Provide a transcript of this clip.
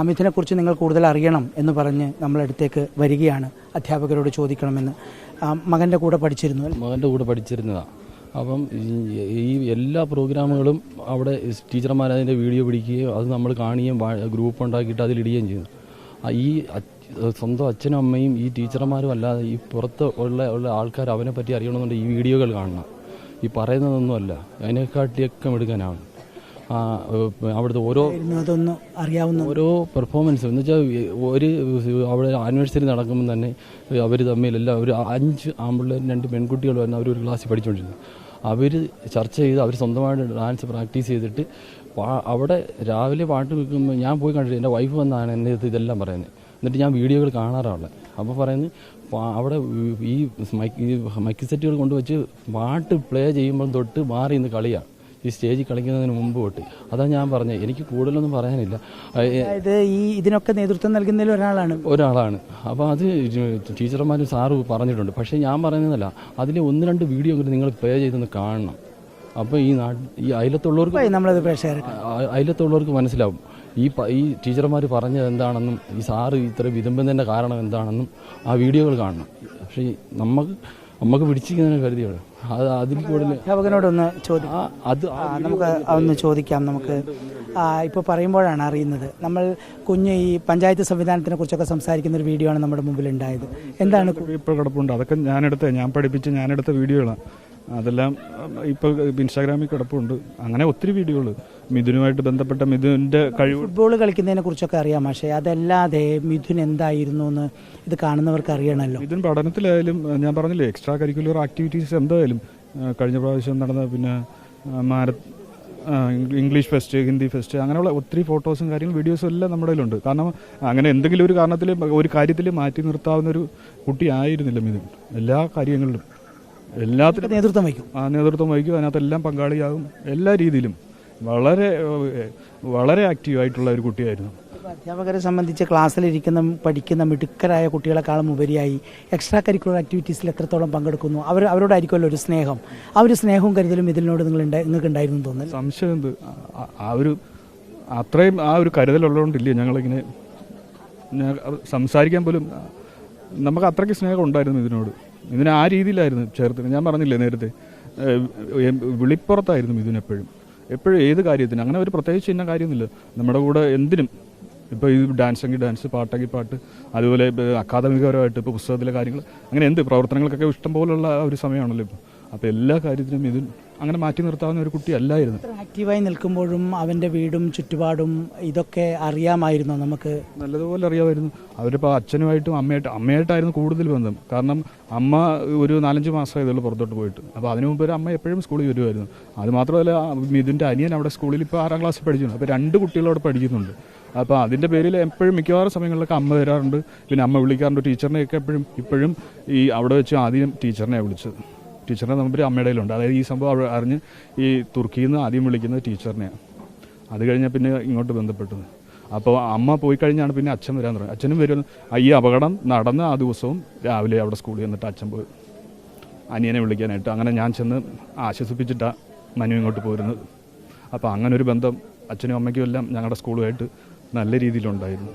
മിഥുനെക്കുറിച്ച് നിങ്ങൾ കൂടുതൽ അറിയണം എന്ന് പറഞ്ഞ് നമ്മളടുത്തേക്ക് വരികയാണ് അധ്യാപകരോട് ചോദിക്കണമെന്ന്. മകന്റെ കൂടെ പഠിച്ചിരുന്നു മകന്റെ കൂടെ പഠിച്ചിരുന്നതാണ് അപ്പം ഈ- എല്ലാ പ്രോഗ്രാമുകളും അവിടെ ടീച്ചർമാർ അതിന്റെ വീഡിയോ പിടിക്കുകയും അത് നമ്മൾ കാണുകയും ഗ്രൂപ്പ് ഉണ്ടാക്കിയിട്ട് അതിലിടുകയും ചെയ്യുന്നു ഈ സ്വന്തം അച്ഛനും അമ്മയും ഈ ടീച്ചർമാരും അല്ലാതെ ഈ പുറത്ത് ഉള്ള ഉള്ള ആൾക്കാർ അവനെ പറ്റി അറിയണമെന്നുണ്ടെങ്കിൽ ഈ വീഡിയോകൾ കാണണം. ഈ പറയുന്നതൊന്നുമല്ല. അതിനെക്കാട്ടിയൊക്കെ എടുക്കാനാണ് അവിടുത്തെ ഓരോ അതൊന്നും അറിയാവുന്ന ഓരോ പെർഫോമൻസ് എന്ന് വെച്ചാൽ ഒരു അവിടെ ആനിവേഴ്സറി നടക്കുമ്പോൾ തന്നെ അവർ തമ്മിലെല്ലാം ഒരു അഞ്ച് ആമ്പിള്ളേരും രണ്ട് പെൺകുട്ടികൾ വന്ന് അവർ ഒരു ക്ലാസ്സിൽ പഠിച്ചുകൊണ്ടിരുന്നു അവർ ചർച്ച ചെയ്ത് അവർ സ്വന്തമായിട്ട് ഡാൻസ് പ്രാക്ടീസ് ചെയ്തിട്ട് അവിടെ രാവിലെ പാട്ട് വെക്കുമ്പോൾ ഞാൻ പോയി കണ്ടിട്ട് എന്റെ വൈഫ് വന്നാണ് എന്റെ അടുത്ത് ഇതെല്ലാം പറയുന്നത്. എന്നിട്ട് ഞാൻ വീഡിയോകൾ കാണാറുള്ളത് അപ്പോൾ പറയുന്നത് അവിടെ ഈ മൈക്ക് ഈ മൈക്ക് സെറ്റുകൾ കൊണ്ടുവച്ച് പാട്ട് പ്ലേ ചെയ്യുമ്പോൾ തൊട്ട് മാറി ഇന്ന് കളിയാണ് ഈ സ്റ്റേജിൽ കളിക്കുന്നതിന് മുമ്പ് തൊട്ട്. അതാ ഞാൻ പറഞ്ഞത്. എനിക്ക് കൂടുതലൊന്നും പറയാനില്ല. അതായത് ഈ ഇതിനൊക്കെ നേതൃത്വം നൽകുന്നതിൽ ഒരാളാണ്. ഒരാളാണ്. അപ്പോൾ അത് ടീച്ചർമാരും സാറ് പറഞ്ഞിട്ടുണ്ട്. പക്ഷേ ഞാൻ പറയുന്നതല്ല അതിലെ ഒന്ന് രണ്ട് വീഡിയോ എങ്കിലും നിങ്ങൾ പ്ലേ ചെയ്തൊന്ന് കാണണം. അപ്പോൾ ഈ നാട്ടിൽ ഈ അയലത്തുള്ളവർക്ക് നമ്മളത് അയലത്തുള്ളവർക്ക് മനസ്സിലാവും. ഈ ഈ ടീച്ചർമാർ പറഞ്ഞത് എന്താണെന്നും ഈ സാറ് ഇത്ര വിതുമ്പുന്നതിന്റെ കാരണം എന്താണെന്നും ആ വീഡിയോകൾ കാണണം. പക്ഷേ നമുക്ക് നമുക്ക് പിടിച്ചിരിക്കുന്ന കരുതിയാണ് അത് അതിൽ കൂടുതൽ അധ്യാപകനോടൊന്ന് ചോദിക്കാം ആ അത് നമുക്ക് ഒന്ന് ചോദിക്കാം നമുക്ക്. ഇപ്പോൾ പറയുമ്പോഴാണ് അറിയുന്നത്. നമ്മൾ കുഞ്ഞ് ഈ പഞ്ചായത്ത് സംവിധാനത്തിനെ കുറിച്ചൊക്കെ സംസാരിക്കുന്ന ഒരു വീഡിയോ ആണ് നമ്മുടെ മുമ്പിൽ ഉണ്ടായത് എന്താണ് ഇപ്പോൾ കിടപ്പുണ്ട്. അതൊക്കെ ഞാനെടുത്ത ഞാൻ പഠിപ്പിച്ച് ഞാനെടുത്ത വീഡിയോകളാണ്. അതെല്ലാം ഇപ്പോൾ ഇൻസ്റ്റാഗ്രാമിൽ കിടപ്പുണ്ട്. അങ്ങനെ ഒത്തിരി വീഡിയോകൾ മിഥുനുമായിട്ട് ബന്ധപ്പെട്ട മിഥുന്റെ കഴിവ് ഫുട്ബോൾ കളിക്കുന്നതിനെ കുറിച്ചൊക്കെ അറിയാം പക്ഷേ അതല്ലാതെ മിഥുൻ എന്തായിരുന്നു എന്ന് ഇത് കാണുന്നവർക്ക് അറിയണമല്ലോ. മിഥുൻ പഠനത്തിലായാലും ഞാൻ പറഞ്ഞില്ലേ എക്സ്ട്രാ കരിക്കുലർ ആക്ടിവിറ്റീസ് എന്തായാലും കഴിഞ്ഞ പ്രാവശ്യം നടന്ന പിന്നെ മാരത് മാര ഇംഗ്ലീഷ് ഫെസ്റ്റ് ഹിന്ദി ഫെസ്റ്റ് അങ്ങനെയുള്ള ഒത്തിരി ഫോട്ടോസും കാര്യങ്ങളും വീഡിയോസും എല്ലാം നമ്മുടെ കയ്യിലുണ്ട്. കാരണം അങ്ങനെ എന്തെങ്കിലും ഒരു കാരണത്തിൽ ഒരു കാര്യത്തിൽ മാറ്റി നിർത്താവുന്ന ഒരു കുട്ടി ആയിരുന്നില്ല മിഥുൻ. എല്ലാ കാര്യങ്ങളിലും. എല്ലാത്തിനും നേതൃത്വം വഹിക്കും. ആ നേതൃത്വം വഹിക്കും അതിനകത്തെല്ലാം പങ്കാളിയാകും എല്ലാ രീതിയിലും. വളരെ വളരെ ആക്റ്റീവായിട്ടുള്ള ഒരു കുട്ടിയായിരുന്നു. അധ്യാപകരെ സംബന്ധിച്ച് ക്ലാസ്സിലിരിക്കുന്ന പഠിക്കുന്ന മിടുക്കരായ കുട്ടികളെക്കാളും ഉപരിയായി എക്സ്ട്രാ കരിക്കുലർ ആക്ടിവിറ്റീസിൽ എത്രത്തോളം പങ്കെടുക്കുന്നു? അവർ അവരോടായിരിക്കുമല്ലോ ഒരു സ്നേഹം. ആ ഒരു സ്നേഹവും കരുതലും ഇതിനോട് നിങ്ങൾ നിങ്ങൾക്ക് ഉണ്ടായിരുന്നു തോന്നുന്നു സംശയം എന്ത്? ആ- ഒരു അത്രയും ആ ഒരു കരുതലുള്ളതുകൊണ്ടില്ലേ ഞങ്ങളിങ്ങനെ സംസാരിക്കാൻ പോലും നമുക്ക് അത്രയ്ക്ക് സ്നേഹം ഉണ്ടായിരുന്നു ഇതിനോട്. ഇതിനെ ആ രീതിയിലായിരുന്നു ചേർത്ത് ഞാൻ പറഞ്ഞില്ലേ നേരത്തെ വിളിപ്പുറത്തായിരുന്നു ഇതിനെപ്പോഴും എപ്പോഴും ഏത് കാര്യത്തിനും. അങ്ങനെ ഒരു പ്രത്യേകിച്ച് ഇന്ന കാര്യമൊന്നുമില്ല. നമ്മുടെ കൂടെ എന്തിനും. ഇപ്പോൾ ഈ ഡാൻസ് എങ്കിൽ ഡാൻസ് പാട്ടെങ്കിൽ പാട്ട് അതുപോലെ അക്കാദമികപരമായിട്ട് ഇപ്പോൾ പുസ്തകത്തിലെ കാര്യങ്ങൾ അങ്ങനെ എന്ത്? പ്രവർത്തനങ്ങൾക്കൊക്കെ ഇഷ്ടം പോലുള്ള ഒരു സമയമാണല്ലോ ഇപ്പോൾ അപ്പോൾ എല്ലാ കാര്യത്തിനും ഇത് അങ്ങനെ മാറ്റി നിർത്താവുന്ന ഒരു കുട്ടിയല്ലായിരുന്നു ആക്റ്റീവായി നിൽക്കുമ്പോഴും അവന്റെ വീടും ചുറ്റുപാടും ഇതൊക്കെ അറിയാമായിരുന്നു നമുക്ക്? നല്ലതുപോലെ അറിയാമായിരുന്നു. അവരിപ്പോൾ അച്ഛനുമായിട്ടും അമ്മയായിട്ടും അമ്മയായിട്ടായിരുന്നു കൂടുതൽ ബന്ധം. കാരണം അമ്മ ഒരു നാലഞ്ച് മാസമായതുള്ളൂ പുറത്തോട്ട് പോയിട്ട്. അപ്പോൾ അതിനു മുമ്പ് ഒരു അമ്മ എപ്പോഴും സ്കൂളിൽ വരുമായിരുന്നു. അത് മാത്രമല്ല മിഥുന്റെ അനിയൻ അവിടെ സ്കൂളിൽ ഇപ്പോൾ ആറാം ക്ലാസ്സിൽ പഠിക്കുന്നു. അപ്പോൾ രണ്ട് കുട്ടികളോട് പഠിക്കുന്നുണ്ട്. അപ്പോൾ അതിന്റെ പേരിൽ എപ്പോഴും മിക്കവാറും സമയങ്ങളിലൊക്കെ അമ്മ വരാറുണ്ട്. പിന്നെ അമ്മ വിളിക്കാറുണ്ട്. ടീച്ചറിനെയൊക്കെ എപ്പോഴും ഇപ്പോഴും ഈ അവിടെ വെച്ച് ആദ്യം ടീച്ചറിനെ വിളിച്ചത്. ടീച്ചറിന്റെ നമ്പർ അമ്മയുടെ കയ്യിലുണ്ട് അതായത് ഈ സംഭവം അറിഞ്ഞ് ഈ തുർക്കിയിൽ നിന്ന് ആദ്യം വിളിക്കുന്നത് ടീച്ചറിനെയാണ് അത് കഴിഞ്ഞാൽ പിന്നെ ഇങ്ങോട്ട് ബന്ധപ്പെട്ടത്. അപ്പോൾ അമ്മ പോയി കഴിഞ്ഞാണ് പിന്നെ അച്ഛൻ വരാൻ തുടങ്ങി അച്ഛനും വരും. ഈ അപകടം നടന്ന ആ ദിവസവും രാവിലെ അവിടെ സ്കൂളിൽ വന്നിട്ട് അച്ഛൻ പോയി. അനിയനെ വിളിക്കാനായിട്ട്. അങ്ങനെ ഞാൻ ചെന്ന് ആശ്വസിപ്പിച്ചിട്ടാണ് മനു ഇങ്ങോട്ട് പോരുന്നത്. അപ്പോൾ അങ്ങനെ ഒരു ബന്ധം അച്ഛനും അമ്മയ്ക്കും എല്ലാം ഞങ്ങളുടെ സ്കൂളുമായിട്ട് നല്ല രീതിയിലുണ്ടായിരുന്നു.